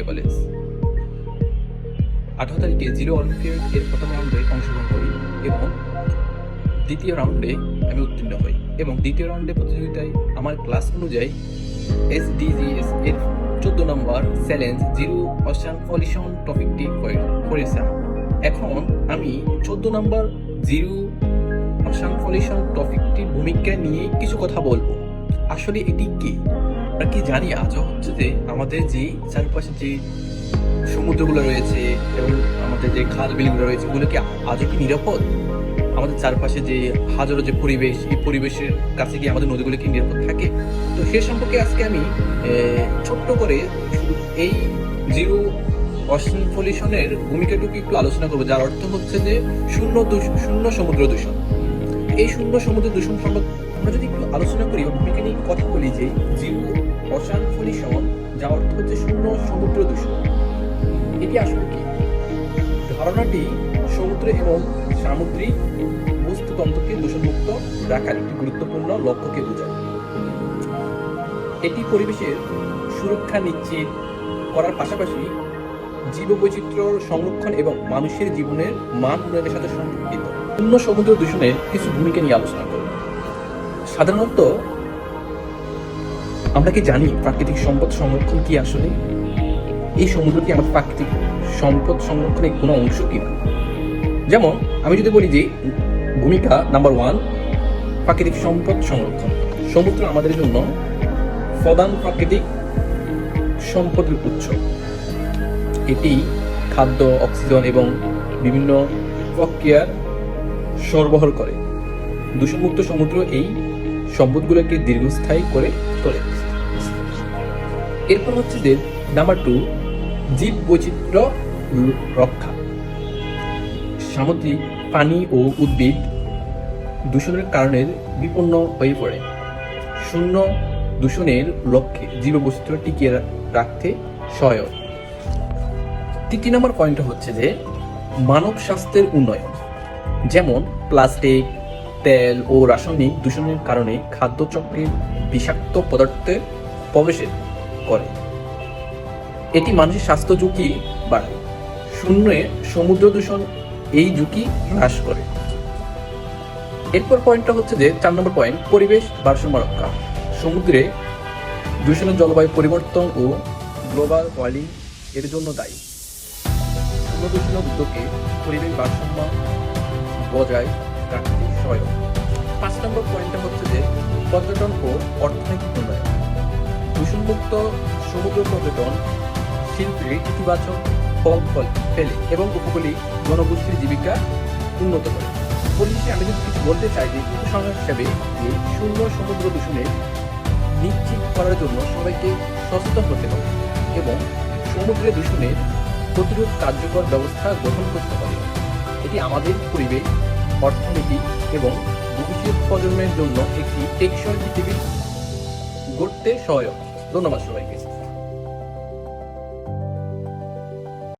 Media college আঠারো তারিখে zero olympiad এর প্রথম রাউন্ডে অংশগ্রহণ করি এবং দ্বিতীয় রাউন্ডে আমি উত্তীর্ণ হই এবং দ্বিতীয় রাউন্ডে প্রতিযোগিতায় আমার ক্লাস অনুযায়ী এসডিজিএস এর চোদ্দ নম্বর চ্যালেঞ্জ জিরো অশান পলিশন টপিকটি করেছিলাম। এখন আমি চোদ্দ নম্বর জিরো অশান পলিশন টপিকটির ভূমিকা নিয়ে কিছু কথা বলব। আসলে এটি কি? আমরা কি জানি আজ হচ্ছে যে আমাদের যে চারপাশে যে সমুদ্রগুলো রয়েছে এবং আমাদের যে খাল বিলগুলো রয়েছে, ওগুলো কি আজও কি নিরাপদ? আমাদের চারপাশে যে হাজারো যে পরিবেশ, এই পরিবেশের কাছে কি আমাদের নদীগুলো কি নিরাপদ থাকে? তো সে সম্পর্কে আজকে আমি ছোট্ট করে এই জিরো অশান পলিউশনের ভূমিকাটুকু একটু আলোচনা করব, যার অর্থ হচ্ছে যে শূন্য শূন্য সমুদ্র দূষণ। এই শূন্য সমুদ্র দূষণ সম্পর্কে আমরা যদি একটু আলোচনা করি ভূমিকা নিয়ে কথা বলি যে জিরো পলিউশন যার অর্থ হচ্ছে শূন্য সমুদ্র দূষণ। এটি আসলে কি? ধারণাটি সমুদ্র এবং সামুদ্রিক বস্তুতন্ত্রকে দূষণমুক্ত রাখার একটি গুরুত্বপূর্ণ লক্ষ্যকে বোঝায়। এটি পরিবেশের সুরক্ষা নিশ্চিত করার পাশাপাশি জীববৈচিত্র্য সংরক্ষণ এবং মানুষের জীবনের মান উন্নয়নের সাথে সম্পর্কিত। অন্য সমুদ্র দূষণের কিছু ভূমিকা নিয়ে আলোচনা করব। সাধারণত আমরা কি জানি প্রাকৃতিক সম্পদ সংরক্ষণ কি আসলে? এই সমুদ্র কি আমাদের প্রাকৃতিক সম্পদ সংরক্ষণের কোনো অংশ কিনা যেমন, আমি যদি বলি যে ভূমিকা নাম্বার ওয়ান প্রাকৃতিক সম্পদ সংরক্ষণ। সমুদ্র আমাদের জন্য প্রধান প্রাকৃতিক সম্পদের উৎস। এটি খাদ্য, অক্সিজেন এবং বিভিন্ন প্রক্রিয়ার সরবরাহ করে। দূষণমুক্ত সমুদ্র এই সম্পদগুলোকে দীর্ঘস্থায়ী করে তোলে। এরপর হচ্ছে যে নাম্বার টু জীব বৈচিত্র্য রক্ষা। সামুদ্রিক, পানি ও উদ্ভিদ দূষণের কারণে বিপন্ন হয়ে পড়ে। শূন্য দূষণের লক্ষ্যে জীববৈচিত্র্য টিকিয়ে রাখতে সহায়ক। তৃতীয় নম্বর পয়েন্ট হচ্ছে যে মানব স্বাস্থ্যের উন্নয়ন। যেমন প্লাস্টিক তেল ও রাসায়নিক দূষণের কারণে খাদ্যচক্রের বিষাক্ত পদার্থে প্রবেশের করে। এটি মানুষের স্বাস্থ্য ঝুঁকি বাড়ায়। শূন্যে সমুদ্র দূষণ, এই ঝুঁকি হ্রাস করে। এরপর পয়েন্টটা হচ্ছে যে, চার নম্বর পয়েন্ট, পরিবেশ ভারসাম্য রক্ষা। সমুদ্রে দূষণের জলবায়ু পরিবর্তন ও গ্লোবাল ওয়ার্মিং এর জন্য দায়ী। দূষণ উদ্যোগে পরিবেশ ভারসাম্য বজায় রাখতে সহায়ক। পাঁচ নম্বর পয়েন্টটা হচ্ছে যে, পর্যটন ও অর্থনৈতিক উন্নয়ন। দূষণমুক্ত সমুদ্র পর্যটন, শিল্পে ইতিবাচক ফল ফল ফেলে এবং উপকূলীয় জনগোষ্ঠীর জীবিকা উন্নত করে। পরিশেষে আমি যদি কিছু বলতে চাই যে উপসংহার হিসাবে যে শূন্য সমুদ্র দূষণে নিশ্চিত করার জন্য সবাইকে সচেতন হতে হবে এবং সমুদ্রে দূষণের প্রতিরোধ কার্যকর ব্যবস্থা গ্রহণ করতে হবে। এটি আমাদের পরিবেশ, অর্থনীতি এবং ভবিষ্যৎ প্রজন্মের জন্য একটি টেকসই পৃথিবী গড়তে সহায়ক। ধন্যবাদ সবাইকে